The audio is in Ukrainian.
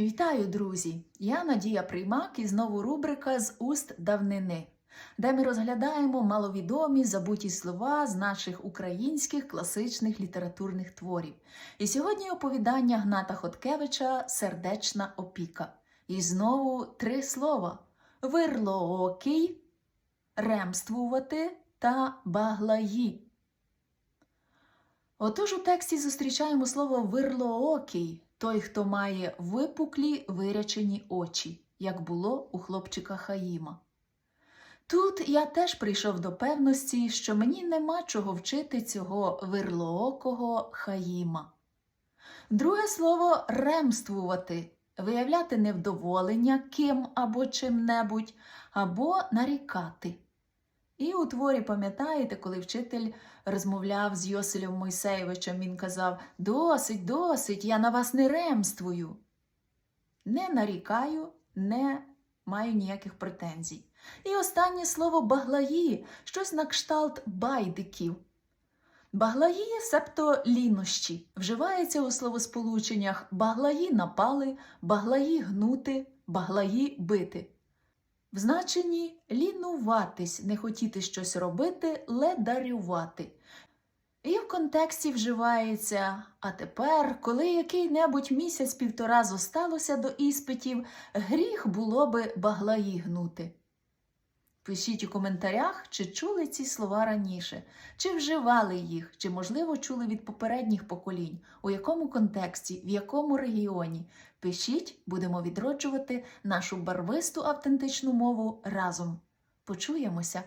Вітаю, друзі! Я Надія Приймак і знову рубрика з уст давнини, де ми розглядаємо маловідомі забуті слова з наших українських класичних літературних творів. І сьогодні оповідання Гната Хоткевича Сердечна опіка. І знову три слова: вирлоокий, ремствувати та баглаї. Отож у тексті зустрічаємо слово вирлоокий, той, хто має випуклі вирячені очі, як було у хлопчика Хаїма. Тут я теж прийшов до певності, що мені нема чого вчити цього вирлоокого Хаїма. Друге слово ремствувати, виявляти невдоволення ким або чим-небудь, або нарікати. І у творі пам'ятаєте, коли вчитель розмовляв з Йоселем Мойсеєвичем, він казав Досить, досить, я на вас не ремствую. Не нарікаю, не маю ніяких претензій. І останнє слово баглаї, щось на кшталт байдиків. Баглаї, себто лінощі, вживається у словосполученнях баглаї напали, баглаї гнути, баглаї бити. В значенні лінуватись, не хотіти щось робити, ледарювати. І в контексті вживається, а тепер, коли який-небудь місяць-півтора зосталося до іспитів, гріх було би баглаї гнути. Пишіть у коментарях, чи чули ці слова раніше, чи вживали їх, чи, можливо, чули від попередніх поколінь, у якому контексті, в якому регіоні. Пишіть, будемо відроджувати нашу барвисту автентичну мову разом. Почуємося!